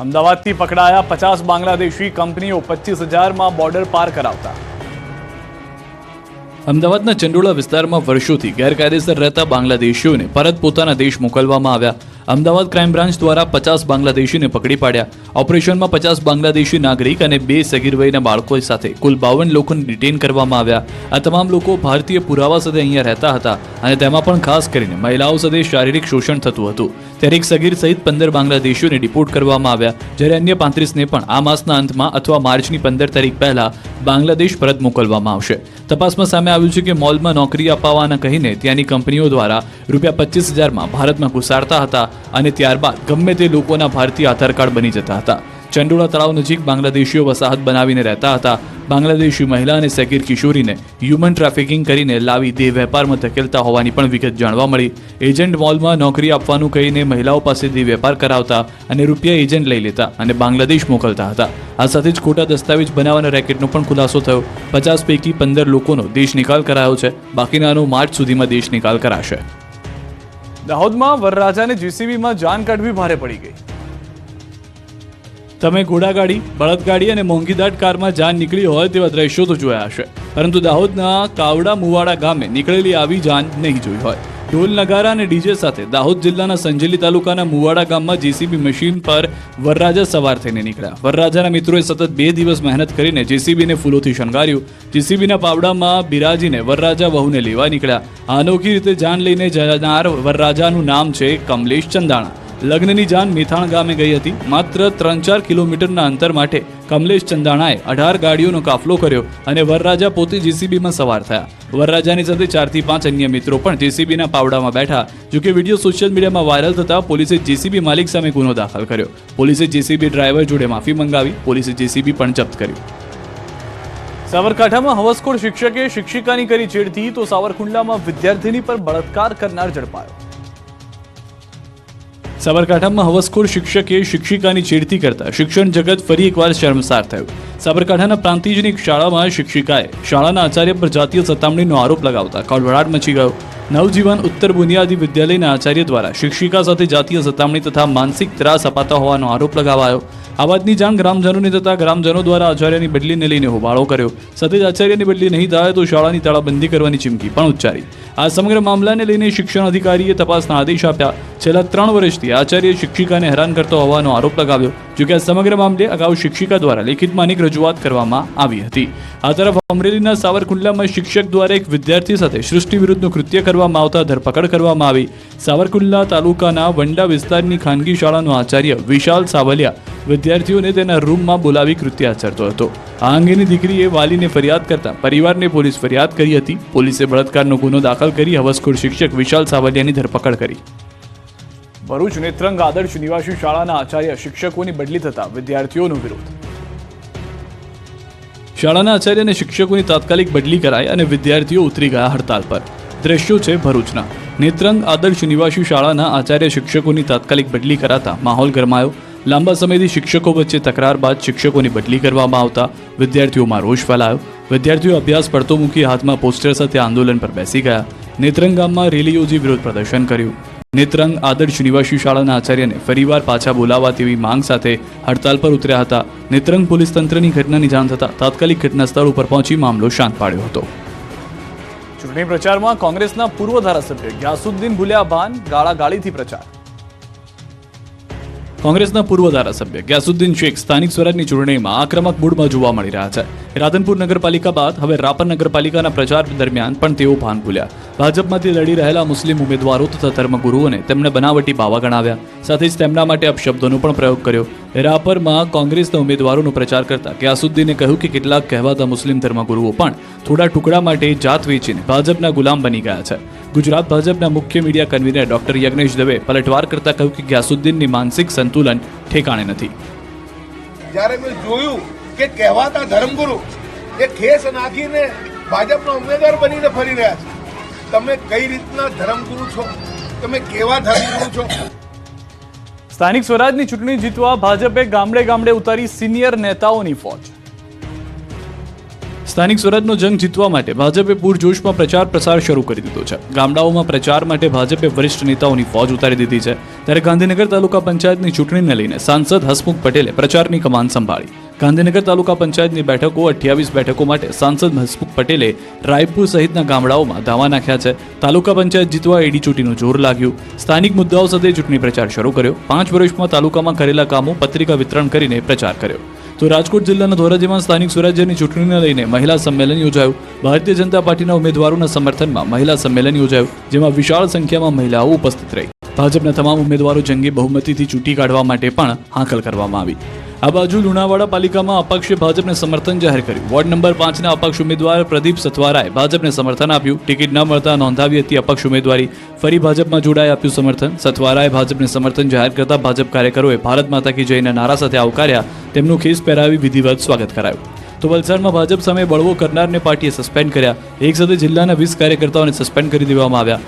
અમદાવાદથી પકડાયા પચાસ બાંગ્લાદેશી કંપનીઓ પચીસ હજારમાં બોર્ડર પાર કરાવતા. અમદાવાદના ચંડોળા વિસ્તારમાં વર્ષોથી ગેરકાયદેસર રહેતા બાંગ્લાદેશીઓને પરત પોતાના દેશ મોકલવામાં આવ્યા. અમદાવાદ ક્રાઇમ બ્રાન્ચ દ્વારા પચાસ બાંગ્લાદેશીને પકડી પાડ્યા. ઓપરેશનમાં પચાસ બાંગ્લાદેશી નાગરિક અને બે સગીર વયના બાળકો સાથે કુલ બાવન લોકોને ડિટેન કરવામાં આવ્યા. આ તમામ લોકો ભારતીય પુરાવા સાથે અહીંયા રહેતા હતા અને તેમાં પણ ખાસ કરીને મહિલાઓ સાથે શારીરિક શોષણ થતું હતું. ત્યારે એક સગીર સહિત પંદર બાંગ્લાદેશીઓને ડિપોર્ટ કરવામાં આવ્યા. જ્યારે અન્ય પાંત્રીસને પણ આ માસના અંતમાં અથવા માર્ચની પંદર તારીખ પહેલા બાંગ્લાદેશ પરત મોકલવામાં આવશે. તપાસમાં સામે આવ્યું છે કે મોલમાં નોકરી અપાવવાના કહીને ત્યાંની કંપનીઓ દ્વારા રૂપિયા પચીસ હજારમાં ભારતમાં ઘુસાડતા હતા અને ત્યારબાદ ગમે તે લોકોના ભારતીય આધાર કાર્ડ બની જતા હતા. ચંડોળા તળાવ નજીક બાંગ્લાદેશીઓ વસાહત બનાવીને રહેતા હતા. બાંગ્લાદેશી મહિલા અને સગીર કિશોરીને હ્યુમન ટ્રાફિકિંગ કરીને લાવી દેહ વેપારમાં ધકેલતા હોવાની પણ વિગત જાણવા મળી. એજન્ટ મોલમાં નોકરી આપવાનું કહીને મહિલાઓ પાસેથી વેપાર કરાવતા અને રૂપિયા એજન્ટ લઈ લેતા અને બાંગ્લાદેશ મોકલતા હતા. આ સાથે જ ખોટા દસ્તાવેજ બનાવવાના રેકેટનો પણ ખુલાસો થયો. પચાસ પૈકી પંદર લોકોનો દેશ નિકાલ કરાયો છે. બાકીનાનો માર્ચ સુધીમાં દેશ નિકાલ કરાશે. દાહોદમાં વરરાજાને જીસીબીમાં જાન કાઢવી ભારે પડી ગઈ. તમે ઘોડાગાડી, બળદગાડી અને મોંઘીદાટ કારમાં જાન નીકળી હોય તેવા દ્રશ્યો તો જોયા હશે. પરંતુ દાહોદના કાવડા મુવાડા ગામે નીકળેલી આવી જાન નહીં જોઈ હોય. ઢોલ નગારા અને ડીજે સાથે દાહોદ જિલ્લાના સંજેલી તાલુકાના મુવાડા ગામમાં જેસીબી મશીન પર વરરાજા સવાર થઈને નીકળ્યા. વરરાજાના મિત્રોએ સતત બે દિવસ મહેનત કરીને જેસીબીને ફૂલોથી શણગાર્યું. જેસીબીના પાવડામાં બિરાજીને વરરાજા વહુને લેવા નીકળ્યા. અનોખી રીતે જાન લઈને જનાર વરરાજાનું નામ છે કમલેશ ચંદાણા. લગ્નની જાન મેથાણ ગામે ગઈ હતી. માત્ર ત્રણ ચાર કિલોમીટરના અંતર માટે કમલેશ ચંદાણાએ અઢાર ગાડીઓનો કાફલો કર્યો અને વરરાજા પોતે જેસીબીમાં સવાર થયા. વરરાજાની સાથે ચારથી પાંચ અન્ય મિત્રો પણ જેસીબીના પાવડામાં બેઠા, જોકે વીડિયો સોશિયલ મીડિયામાં વાયરલ થતા પોલીસે જેસીબી માલિક સામે ગુનો દાખલ કર્યો. પોલીસે જેસીબી ડ્રાઈવર જોડે માફી મંગાવી, પોલીસે જેસીબી પણ જપ્ત કર્યું. સાબરકાંઠામાં હવસખોર શિક્ષકે શિક્ષિકાની કરી છેડતી તો સાવરકુંડલામાં વિદ્યાર્થીની પર બળાત્કાર કરનાર ઝડપાયો. સાબરકાંઠામાં હવસખોર શિક્ષકે શિક્ષિકાની છેડતી કરતા શિક્ષણ જગત ફરી એકવાર શર્મસાર થયું. સાબરકાંઠાના પ્રાંતિજની શાળામાં શિક્ષિકાએ શાળાના આચાર્ય પર જાતીય સતામણીનો આરોપ લગાવતા ખળભળાટ મચી ગયો. નવજીવન ઉત્તર બુનિયાદી વિદ્યાલયના આચાર્ય દ્વારા શિક્ષિકા સાથે જાતીય સતામણી તથા માનસિક ત્રાસ અપાતા હોવાનો આરોપ લગાવાયો. આ વાતની જાણ ગ્રામજનોને થતા ગ્રામજનો દ્વારા આચાર્યની બદલીને લઈને હોબાળો કર્યો. સાથે જ આચાર્યની બદલી નહીં થાય તો શાળાની તાળાબંધી કરવાની ચીમકી પણ ઉચ્ચારી. આ સમગ્ર મામલાને લઈને શિક્ષણ અધિકારીએ તપાસના આદેશ આપ્યા. છેલ્લા ત્રણ વર્ષથી આચાર્ય શિક્ષિકાને હેરાન કરતો હોવાનો આરોપ લગાવ્યો જોકે આ સમગ્ર મામલે અગાઉ શિક્ષિકા દ્વારા લેખિતમાં અનેક રજૂઆત કરવામાં આવી હતી. આ તરફ અમરેલીના સાવરકુંડલામાં શિક્ષક દ્વારા એક વિદ્યાર્થી સાથે સૃષ્ટિ વિરુદ્ધનું કૃત્ય કરવામાં આવતા ધરપકડ કરવામાં આવી. સાવરકુંડલા તાલુકાના વંડા વિસ્તારની ખાનગી શાળાનો આચાર્ય વિશાલ સાવલિયા વિદ્યાર્થીઓને તેના રૂમમાં બોલાવી કૃત્ય આચરતો હતો. આ અંગેની દીકરીએ વાલીને ફરિયાદ કરતા પરિવારને પોલીસ ફરિયાદ કરી હતી. પોલીસે બળાત્કારનો ગુનો દાખલ કરી હવસખોર શિક્ષક વિશાલ સાવલિયાની ધરપકડ કરી. ભરૂચ નેત્રંગ આદર્શ નિવાસી શાળાના આચાર્ય શિક્ષકોની બદલી થતા વિદ્યાર્થીઓનો વિરોધ. શાળાના આચાર્ય અને શિક્ષકોની તાત્કાલિક બદલી કરાઈ અને વિદ્યાર્થીઓ ઉતરી ગયા હડતાલ પર. દ્રશ્યો છે ભરૂચના. નેત્રંગ આદર્શ નિવાસી શાળાના આચાર્ય શિક્ષકોની તાત્કાલિક બદલી કરાતા માહોલ ગરમાયો. લાંબા સમયથી શિક્ષકો વચ્ચે તકરાર બાદ શિક્ષકોની બદલી કરવામાં આવતા વિદ્યાર્થીઓમાં રોષ ફેલાયો. વિદ્યાર્થીઓ અભ્યાસ પડતો મૂકી હાથમાં પોસ્ટર સાથે આંદોલન પર બેસી ગયા. નેત્રંગ ગામમાં રેલી યોજી વિરોધ પ્રદર્શન કર્યું. નેત્રંગ આદર્શ નિવાસી શાળાના આચાર્યને ફરીવાર પાછા બોલાવવા તેવી માંગ સાથે હડતાલ પર ઉતર્યા હતા. નેત્રંગ પોલીસ તંત્રની ઘટનાની જાણ થતાં તાત્કાલિક ઘટના સ્થળ ઉપર પહોંચી મામલો શાંત પાડ્યો હતો. ચૂંટણી પ્રચારમાં કોંગ્રેસના પૂર્વ ધારાસભ્ય ગ્યાસુદ્દીન ભુલિયા ભાન ગાળાગાળીથી પ્રચાર. કોંગ્રેસના પૂર્વ ધારાસભ્ય ગ્યાસુદ્દીન શેખ સ્થાનિક સ્વરાજની ચૂંટણીમાં આક્રમક મૂડમાં જોવા મળી રહ્યા છે. રાધનપુર નગરપાલિકા બાદ હવે રાપર નગરપાલિકાના પ્રચાર દરમિયાન પણ તેઓ ભાન ભૂલ્યા. ભાજપમાંથી લડી રહેલા મુસ્લિમ ઉમેદવારો તથા ધર્મગુરુઓને તેમણે બનાવટી બાવા ગણાવ્યા. સાથે જ તેમના માટે અપશબ્દોનો પણ પ્રયોગ કર્યો. રાપરમાં કોંગ્રેસના ઉમેદવારોનો પ્રચાર કરતા ગ્યાસુદ્દીને કહ્યું કે કેટલાક કહેવાતા મુસ્લિમ ધર્મગુરુઓ પણ થોડા ટુકડા માટે જાત વેચીને ભાજપના ગુલામ બની ગયા છે. ગુજરાત ભાજપના મુખ્ય media convener doctor Yagnesh Dave પલટવાર કરતા કહ્યું કે ગ્યાસુદ્દીનની માનસિક સંતુલન ઠેકાણે નથી. જ્યારે મેં જોયું કે કહેવાતા ધર્મગુરુ એ ખેસ નાખીને ભાજપના ઉમેદવાર બનીને ફરી રહ્યા છે. તમે કઈ રીતના ધર્મગુરુ છો? તમે કેવા ધર્મગુરુ છો? સ્થાનિક સ્વરાજની ચૂંટણી જીતવા ભાજપે ગામડે ગામડે ઉતારી સિનિયર નેતાઓની ફોજ. સ્થાનિક સ્વરાજનો જંગ જીતવા માટે ભાજપે પૂરજોશમાં પ્રચાર પ્રસાર શરૂ કરી દીધો છે. ગામડાઓમાં પ્રચાર માટે ભાજપે વરિષ્ઠ નેતાઓની ફોજ ઉતારી દીધી છે. ત્યારે ગાંધીનગર તાલુકા પંચાયતની ચૂંટણીને લઈને સાંસદ હસમુખ પટેલે પ્રચારની કમાન સંભાળી. ગાંધીનગર તાલુકા પંચાયતની બેઠકો, અઠ્યાવીસ બેઠકો માટે સાંસદ હસમુખ પટેલે રાયપુર સહિતના ગામડાઓમાં ધાવા નાખ્યા છે. તાલુકા પંચાયત જીતવા એડી ચૂંટીનું જોર લાગ્યું. સ્થાનિક મુદ્દાઓ સાથે ચૂંટણી પ્રચાર શરૂ કર્યો. પાંચ વર્ષમાં તાલુકામાં કરેલા કામો પત્રિકા વિતરણ કરીને પ્રચાર કર્યો. તો રાજકોટ જિલ્લાના ધોરાજીમાં સ્થાનિક સ્વરાજ્યની ચૂંટણીને લઈને મહિલા સંમેલન યોજાયું. ભારતીય જનતા પાર્ટીના ઉમેદવારોના સમર્થનમાં મહિલા સંમેલન યોજાયું, જેમાં વિશાળ સંખ્યામાં મહિલાઓ ઉપસ્થિત રહી. ભાજપના તમામ ઉમેદવારો જંગી બહુમતીથી ચૂંટી કાઢવા માટે પણ હાંકલ કરવામાં આવી. આ બાજુ લુણાવાડા પાલિકામાં અપક્ષે ભાજપને સમર્થન જાહેર કર્યું. વોર્ડ નંબર પાંચના અપક્ષ ઉમેદવાર પ્રદીપ સથવારાએ ભાજપને સમર્થન આપ્યું. ટિકિટ ન મળતા નોંધાવી હતી અપક્ષ ઉમેદવારી. ફરી ભાજપમાં જોડાઈ આપ્યું સમર્થન. સથવારાએ ભાજપને સમર્થન જાહેર કરતા ભાજપ કાર્યકરોએ ભારત માતા કી જયના નારા સાથે આવકાર્યા. તેમનું ખેસ પહેરાવી વિધિવત સ્વાગત કરાયું. તો વલસાડમાં ભાજપ સામે બળવો કરનારને પાર્ટીએ સસ્પેન્ડ કર્યા. એક સાથે જિલ્લાના વીસ કાર્યકર્તાઓને સસ્પેન્ડ કરી દેવામાં આવ્યા.